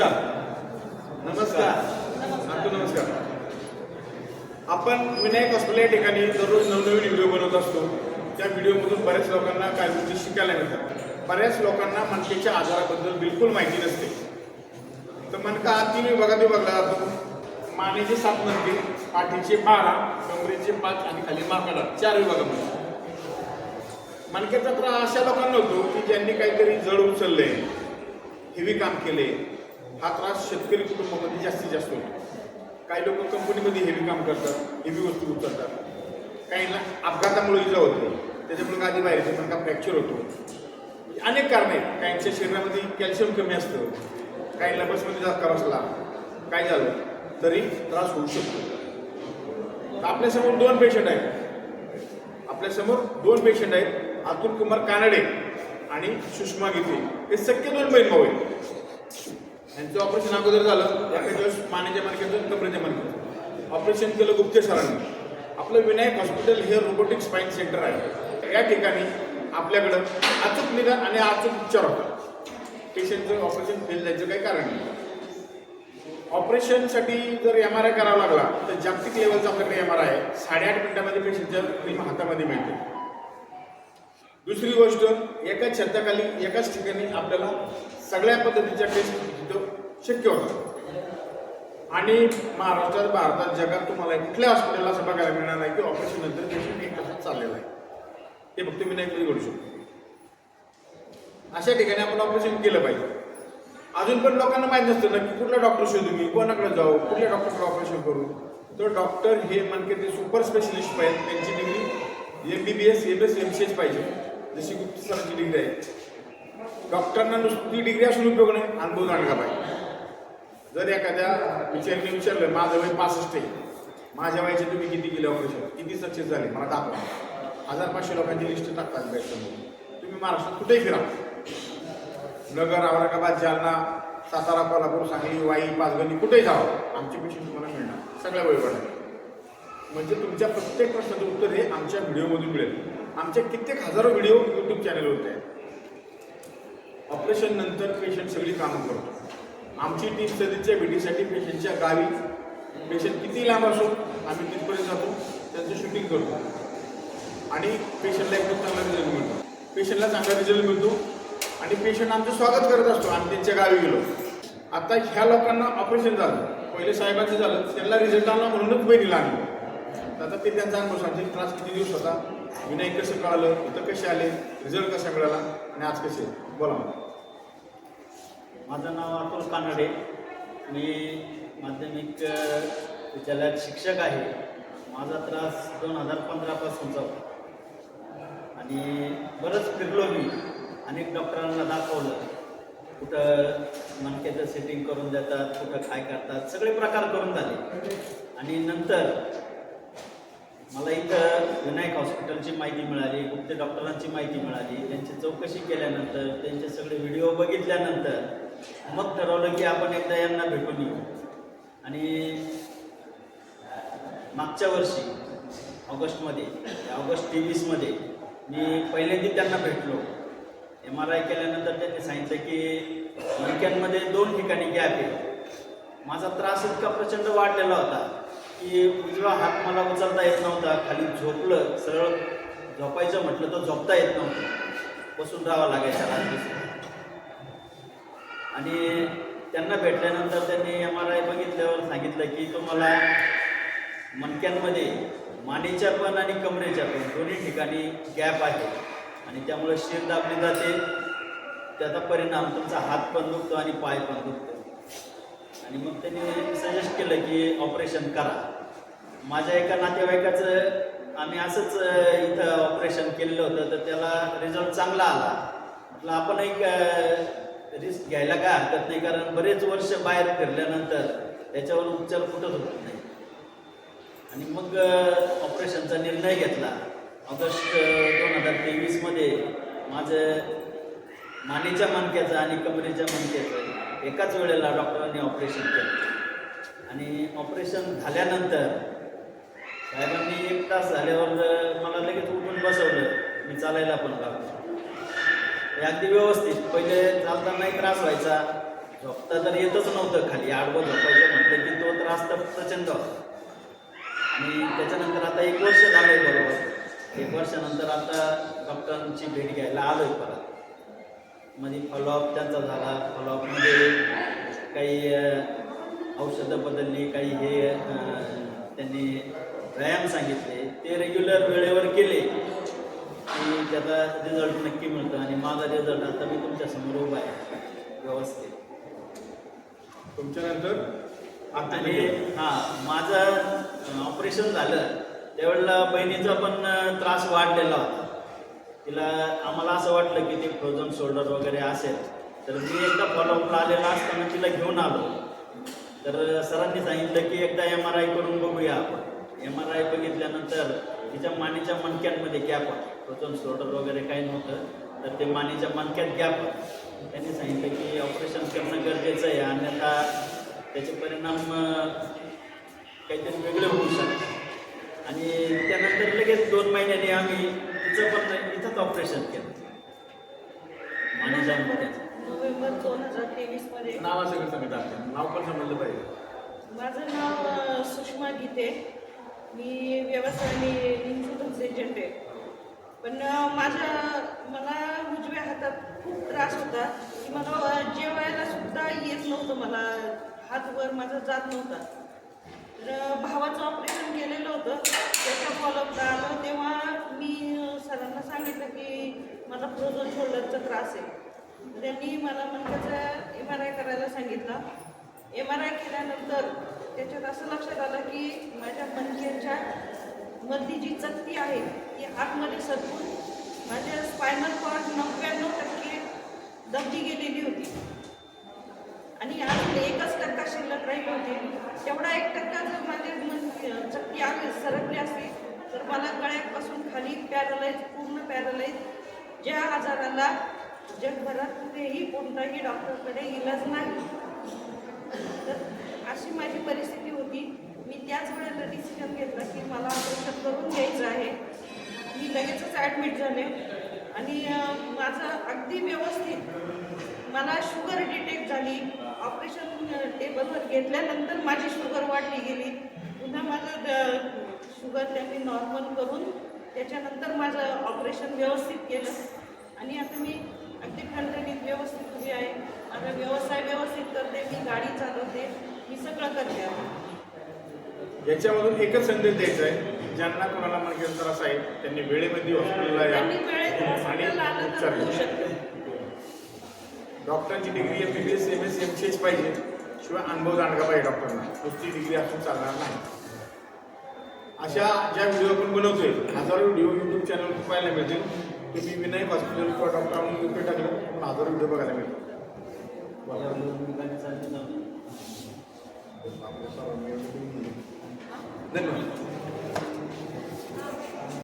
नमस्कार. नमस्कार. सांगतो नमस्कार. आपण विनायक असलेल्या ठिकाणी दररोज नवनवीन व्हिडिओ बनवत असतो. त्या व्हिडिओमधून बऱ्याच लोकांना काय गोष्टी शिकायला मिळतात. बऱ्याच लोकांना मनकेच्या आजाराबद्दल बिलकुल माहिती नसते. तर मनका हा तीन विभागात विभागला जातो. मानेचे सात मनके पाठीचे बारा कमरेचे पाच आणि खाली माकडा. चार विभागामध्ये. मनकेचा त्रास अशा लोकांना होतो की ज्यांनी काहीतरी जड उचलले हेवी काम केले हा त्रास शेतकरी कुटुंबामध्ये जास्तीत जास्त होतो. काही लोक कंपनीमध्ये हेवी काम करतात हेवी वस्तू उचलतात काहींना अपघातामुळे इजा होते त्याच्यामुळे आधी बाहेर पण का फ्रॅक्चर होतो. अनेक कारणं आहेत. काहींच्या शरीरामध्ये कॅल्शियम कमी असतं. काहींना बसमध्ये धक्का बसला काय झालं? तरी त्रास होऊ शकतो. आपल्यासमोर दोन पेशंट आहेत. आपल्यासमोर दोन पेशंट आहेत. अतुल कुमार कानडे आणि सुषमा गीते. हे सख्य दोन बहीण भाऊ आहेत. यांचं ऑपरेशन अगोदर झालं एका दिवस मानेच्या मणक्याचं कमरेच्या मणक्याचं ऑपरेशन केलं गुप्ते सरांनी आपलं विनायक हॉस्पिटल हे रोबोटिक स्पाईन सेंटर आहे. या ठिकाणी आपल्याकडं अचूक निदान आणि अचूक उपचार होतात. पेशंटचं ऑपरेशन फेल जायचं काही कारण नाही. ऑपरेशनसाठी जर एम आर आय करावा लागला तर जागतिक लेवलचा आपल्याकडे एम आर आय साडेआठ मिनिटामध्ये पेशंटच्या क्रीम हातामध्ये मिळते. दुसरी गोष्ट एकाच छताखाली एकाच ठिकाणी आपल्याला सगळ्या पद्धतीच्या टेस्ट शक्य होतात आणि महाराष्ट्रात भारतात जगात तुम्हाला कुठल्या हॉस्पिटलला असं बघायला मिळणार नाही की ऑपरेशन नंतर पेशंट एक तासात चाललेला आहे. हे फक्त विनायकमध्ये करू शकतो. अशा ठिकाणी आपण ऑपरेशन केलं पाहिजे. अजून पण लोकांना माहीत नसतं ना की कुठला डॉक्टर शोधू मी कोणाकडे जाऊ कुठल्या डॉक्टरकडे ऑपरेशन करू. तर डॉक्टर हे मनके सुपर स्पेशलिस्ट पाहिजे. त्यांची degree M B B S M S M C H पाहिजे. जशी गुप्त सरांची डिग्री आहे. डॉक्टरांना नुसती डिग्री असून उपयोग नाही अनुभव जाणला पाहिजे जर एखाद्या विचारने विचारलं माझं वय पासष्ट आहे. माझ्या वयाचे तुम्ही किती केले ऑपरेशन किती सक्सेस झाले? मला दाखवा. हजार पाचशे लोकांची लिस्ट टाकतात बॅटसमोर तुम्ही महाराष्ट्रात कुठेही फिरा. नगर औरंगाबाद जालना सातारा कोल्हापूर सांगली वाई पाचगणी कुठेही जावं. आमचे पेशंट तुम्हाला मिळणार. सगळ्या वयोगटात. म्हणजे तुमच्या प्रत्येक प्रश्नाचं उत्तर हे आमच्या व्हिडिओमधून मिळेल. आमच्या कित्येक हजारो व्हिडिओ यूट्यूब चॅनलवरती आहेत. ऑपरेशन नंतर पेशंट सगळी कामं करतो. आमची टीम सदीच्या भेटीसाठी पेशंटच्या गावी. पेशंट किती लांब असो आम्ही तिथपर्यंत जातो. त्यांचं शूटिंग करतो. आणि पेशंटला एकदम चांगला रिझल्ट मिळतो. पेशंटला चांगला रिझल्ट मिळतो. आणि पेशंट आमचं स्वागत करत असतो. आम्ही त्यांच्या गावी गेलो. आता ह्या लोकांना ऑपरेशन झालं. पहिले साहेबांचं झालं. त्यांना रिझल्ट आला म्हणूनच बहिणीला आणलं. तर आता ते त्यांचा अनुभव सांगतील. त्रास किती दिवस होता? विनायक कसं कळालं? इथं कसे आले? रिझल्ट कसा मिळाला? आणि आज कसे? बोला माझं नाव अतुल कानडे. मी माध्यमिक विद्यालयात शिक्षक आहे. माझा त्रास दोन हजार पंधरापासूनचा होता. आणि बरंच फिरलो मी. अनेक डॉक्टरांना दाखवलं. कुठं मनकेचं सेटिंग करून देतात कुठं काय करतात सगळे प्रकार करून झाले. आणि नंतर मला इथं विनायक हॉस्पिटलची माहिती मिळाली गुप्त डॉक्टरांची माहिती मिळाली. त्यांची चौकशी केल्यानंतर त्यांचे सगळे व्हिडिओ बघितल्यानंतर मग ठरवलं की आपण एकदा यांना भेटून येऊ. आणि मागच्या वर्षी ऑगस्टमध्ये ऑगस्ट तेवीसमध्ये मी पहिल्यांदा त्यांना भेटलो. एम आर आय केल्यानंतर त्यांनी सांगितलं की मणक्यांमध्ये दोन ठिकाणी गॅप आहे. माझा त्रास इतका प्रचंड वाढलेला होता की उजवा हात मला उचलता येत नव्हता. खाली झोपलं सरळ झोपायचं म्हटलं तर झोपता येत नव्हतं. बसून राहावं लागायचं रात्री आणि त्यांना भेटल्यानंतर त्यांनी एम आर आय बघितल्यावर सांगितलं की तुम्हाला मणक्यांमध्ये मानेच्या पण आणि कमरेच्या पण दोन्ही ठिकाणी गॅप आहे. आणि त्यामुळे शिर दाबली जाते. त्याचा परिणाम तुमचा हात पण दुखतो आणि पाय पण दुखतो. आणि मग त्यांनी सजेस्ट केलं की ऑपरेशन करा. माझ्या एका नातेवाईकाचं आम्ही असंच इथं ऑपरेशन केलेलं होतं तर त्याला रिझल्ट चांगला आला. म्हटलं आपण एक रिस्क घ्यायला काय हरकत नाही कारण बरेच वर्ष बाहेर फिरल्यानंतर त्याच्यावर उपचार कुठंच होत नाही. आणि मग ऑपरेशनचा निर्णय घेतला. ऑगस्ट दोन हजार तेवीसमध्ये माझं मानेच्या मणक्याचं आणि कमरेच्या मणक्याचं एकाच वेळेला डॉक्टरांनी ऑपरेशन केलं. आणि ऑपरेशन झाल्यानंतर साहेबांनी एक तास झाल्यावर मला लगेच उठून बसवलं. मी चालायला पण लागलो. हे अगदी व्यवस्थित. पहिले चालतानाही त्रास व्हायचा. झोपता तर येतच नव्हतं खाली. आडवं झोपायचं म्हटलं की तो त्रास तर प्रचंड होता. आणि त्याच्यानंतर आता एक वर्ष झालंय बरोबर. एक वर्षानंतर आता डॉक्टरांची भेट घ्यायला आलोय परत. म्हणजे फॉलोअप त्यांचा झाला. फॉलोअपमध्ये म्हणजे काही औषधं बदलली काही हे त्यांनी व्यायाम सांगितले. ते रेग्युलर वेळेवर केले. की त्याचा रिझल्ट नक्की मिळतो आणि माझा रिझल्ट आता मी तुमच्यासमोर उभा आहे. व्यवस्थित. तुमच्यानंतर आता आणि हां माझं ऑपरेशन झालं. त्यावेळेला बहिणीचा पण त्रास वाढलेला होता. तिला आम्हाला असं वाटलं की ते फ्रोझन शोल्डर वगैरे असेल तर मी एकदा फॉलोअपला आलेला असताना तिला घेऊन आलो. तर सरांनी सांगितलं की एकदा एम आर आय करून बघूया आपण. एम आर आय बघितल्यानंतर तिच्या मानेच्या मणक्यांमध्ये गॅप होता. फ्रोझन शोल्डर वगैरे काही नव्हतं. तर ते मानेच्या मणक्यात गॅप त्यांनी सांगितलं की ऑपरेशन करणं गरजेचं आहे. अन्यथा त्याचे परिणाम काहीतरी वेगळे होऊ शकतात. आणि त्यानंतर लगेच दोन महिन्यांनी आम्ही तिचं पण इथंच ऑपरेशन केलं. मानेच्या मणक्याचं नोव्हेंबर दोन हजार तेवीसमध्ये. नावासकट सांगितलं आपण नाव पण समजलं पाहिजे. माझं नाव सुषमा गीते. मी व्यवसायाने इन्शुरन्स एजंट आहे. पण माझ्या मला उजव्या हातात खूप त्रास होता. की मला जेवायला सुद्धा येत नव्हतं मला. हात वर माझा जात नव्हता. तर भावाचं ऑपरेशन केलेलं होतं. त्याच्या फॉलोअपला आलं. तेव्हा मी सरांना सांगितलं की मला फ्रोझन शोल्डरचा त्रास आहे. तर त्यांनी मला मणक्याचा एम आर आय करायला सांगितलं. एम आर आय केल्यानंतर त्याच्यात असं लक्षात आलं की माझ्या मणक्याच्या मधली जी चकती आहे की आतमध्ये सरकून माझ्या स्पायनल कॉर्ड नव्याण्णव टक्के दबली गेलेली होती. आणि आज एकच टक्का शिल्लक राहिले होती. तेवढा एक टक्का जर माझे चक्की आली सरकले असते तर मला गळ्यापासून खाली पॅरालाईज पूर्ण पॅरालाईज ज्या आजाराला जगभरात कुठेही कोणताही डॉक्टरकडे इलाज नाही. तर अशी माझी परिस्थिती होती. मी त्याच वेळेला डिसिजन घेतला की मला ऑपरेशन करून घ्यायचं आहे. लगेचच ॲडमिट झाले. आणि माझं अगदी व्यवस्थित. मला शुगर डिटेक्ट झाली. ऑपरेशन टेबलवर घेतल्यानंतर माझी शुगर वाढली गेली. पुन्हा माझं द- शुगर त्यांनी नॉर्मल करून त्याच्यानंतर माझं ऑपरेशन व्यवस्थित केलं. आणि आता मी अगदी खंडणीत व्यवस्थित उभी आहे. माझा व्यवसाय व्यवस्थित करते. मी गाडी चालवते. मी सगळं करते याच्यामधून एकच संदेश द्यायचा आहे. ज्यांना कोणाला मणक्याचा त्रास आहे त्यांनी वेळेमध्ये हॉस्पिटलला या. आणि उपचार डॉक्टरांची degree M B B S M S M C H पाहिजे. शिवाय अनुभव जाणका पाहिजे डॉक्टरना नुसती डिग्री असून चालणार नाही. अशा ज्या व्हिडिओ आपण बनवतोय हजारो व्हिडिओ यूट्यूब चॅनल पाहायला मिळतील. तुम्ही विनायक हॉस्पिटल किंवा डॉक्टर म्हणून यूट्यूब टाकलं पण हजारो व्हिडिओ बघायला मिळतील. यावर मी काय चालू जाऊ धन्यवाद.